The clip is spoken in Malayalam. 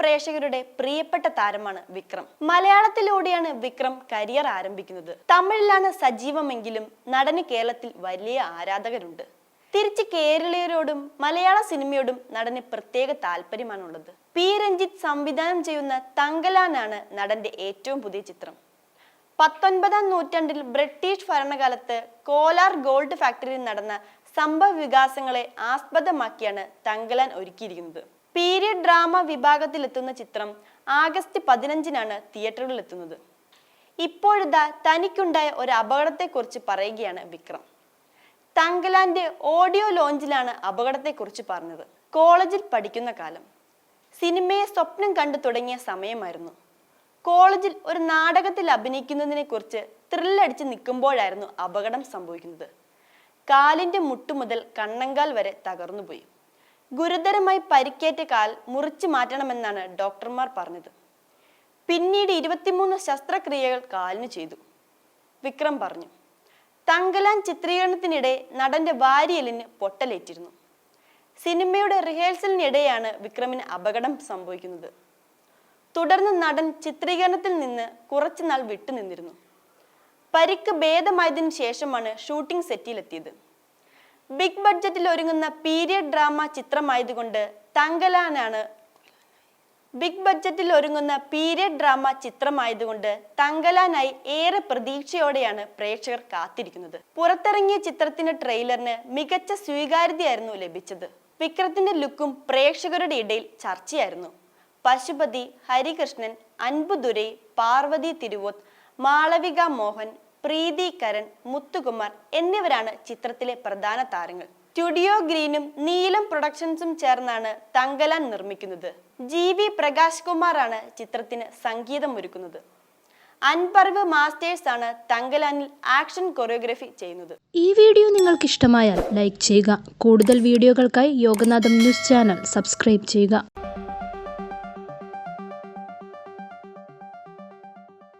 പ്രേക്ഷകരുടെ പ്രിയപ്പെട്ട താരമാണ് വിക്രം. മലയാളത്തിലൂടെയാണ് വിക്രം കരിയർ ആരംഭിക്കുന്നത്. തമിഴിലാണ് സജീവമെങ്കിലും നടന് കേരളത്തിൽ വലിയ ആരാധകരുണ്ട്. തിരിച്ച് കേരളീയരോടും മലയാള സിനിമയോടും നടന് പ്രത്യേക താല്പര്യമാണുള്ളത്. പി. രഞ്ജിത്ത് സംവിധാനം ചെയ്യുന്ന തങ്കലാനാണ് നടന്റെ ഏറ്റവും പുതിയ ചിത്രം. പത്തൊൻപതാം നൂറ്റാണ്ടിൽ ബ്രിട്ടീഷ് ഭരണകാലത്ത് കോലാർ ഗോൾഡ് ഫാക്ടറിയിൽ നടന്ന സംഭവ വികാസങ്ങളെ ആസ്പദമാക്കിയാണ് തങ്കലാൻ ഒരുക്കിയിരിക്കുന്നത്. പീരിയഡ് ഡ്രാമ വിഭാഗത്തിലെത്തുന്ന ചിത്രം ആഗസ്റ്റ് പതിനഞ്ചിനാണ് തിയേറ്ററുകളിൽ എത്തുന്നത് ഇപ്പോഴിതാ തനിക്കുണ്ടായ ഒരു അപകടത്തെക്കുറിച്ച് പറയുകയാണ് വിക്രം. തങ്കലാന്റെ ഓഡിയോ ലോഞ്ചിലാണ് അപകടത്തെക്കുറിച്ച് പറഞ്ഞത്. കോളേജിൽ പഠിക്കുന്ന കാലം. സിനിമയെ സ്വപ്നം കണ്ടു തുടങ്ങിയ സമയമായിരുന്നു. കോളേജിൽ ഒരു നാടകത്തിൽ അഭിനയിക്കുന്നതിനെ കുറിച്ച് ത്രില്ലടിച്ച് നിൽക്കുമ്പോഴായിരുന്നു അപകടം സംഭവിക്കുന്നത്. കാലിന്റെ മുട്ടുമുതൽ കണ്ണങ്കാൽ വരെ തകർന്നുപോയി. ഗുരുതരമായി പരിക്കേറ്റ കാൽ മുറിച്ചു മാറ്റണമെന്നാണ് ഡോക്ടർമാർ പറഞ്ഞത്. പിന്നീട് ഇരുപത്തിമൂന്ന് ശസ്ത്രക്രിയകൾ കാലിന് ചെയ്തു. വിക്രം പറഞ്ഞു തങ്കലാൻ ചിത്രീകരണത്തിനിടെ നടന്റെ വാരിയലിന് പൊട്ടലേറ്റിരുന്നു. സിനിമയുടെ റിഹേഴ്സലിനിടെയാണ് വിക്രമിന് അപകടം സംഭവിക്കുന്നത്. തുടർന്ന് നടൻ ചിത്രീകരണത്തിൽ നിന്ന് കുറച്ചുനാൾ വിട്ടുനിന്നിരുന്നു. പരിക്ക് ഭേദമായതിനു ശേഷമാണ് ഷൂട്ടിംഗ് സെറ്റിലെത്തിയത്. ബിഗ് ബഡ്ജറ്റിൽ ഒരുങ്ങുന്ന പീരിയഡ് ഡ്രാമ ചിത്രമായതുകൊണ്ട് തങ്കലാനാണ്. ബിഗ് ബഡ്ജറ്റിൽ ഒരുങ്ങുന്ന പീരിയഡ് ഡ്രാമ ചിത്രമായതുകൊണ്ട് തങ്കലാനായി ഏറെ പ്രതീക്ഷയോടെയാണ് പ്രേക്ഷകർ കാത്തിരിക്കുന്നത്. പുറത്തിറങ്ങിയ ചിത്രത്തിന്റെ ട്രെയിലറിന് മികച്ച സ്വീകാര്യതയായിരുന്നു ലഭിച്ചത്. വിക്രത്തിന്റെ ലുക്കും പ്രേക്ഷകരുടെ ഇടയിൽ ചർച്ചയായിരുന്നു. പശുപതി ഹരികൃഷ്ണൻ അൻപുദുരൈ പാർവതി തിരുവോത്ത് മാളവിക മോഹൻ പ്രീതി കരൺ മുത്തുകുമാർ എന്നിവരാണ് ചിത്രത്തിലെ പ്രധാന താരങ്ങൾ. സ്റ്റുഡിയോ ഗ്രീനും നീലം പ്രൊഡക്ഷൻസും ചേർന്നാണ് തങ്കലാൻ നിർമ്മിക്കുന്നത്. ജി. വി. പ്രകാശ് കുമാറാണ് ചിത്രത്തിന് സംഗീതം ഒരുക്കുന്നത് അൻപർവ് മാസ്റ്റേഴ്സ് ആണ് തങ്കലാനിൽ ആക്ഷൻ കൊറിയോഗ്രഫി ചെയ്യുന്നത്. ഈ വീഡിയോ നിങ്ങൾക്ക് ഇഷ്ടമായാൽ ലൈക്ക് ചെയ്യുക. കൂടുതൽ വീഡിയോകൾക്കായി യോഗനാഥം ന്യൂസ് ചാനൽ സബ്സ്ക്രൈബ് ചെയ്യുക.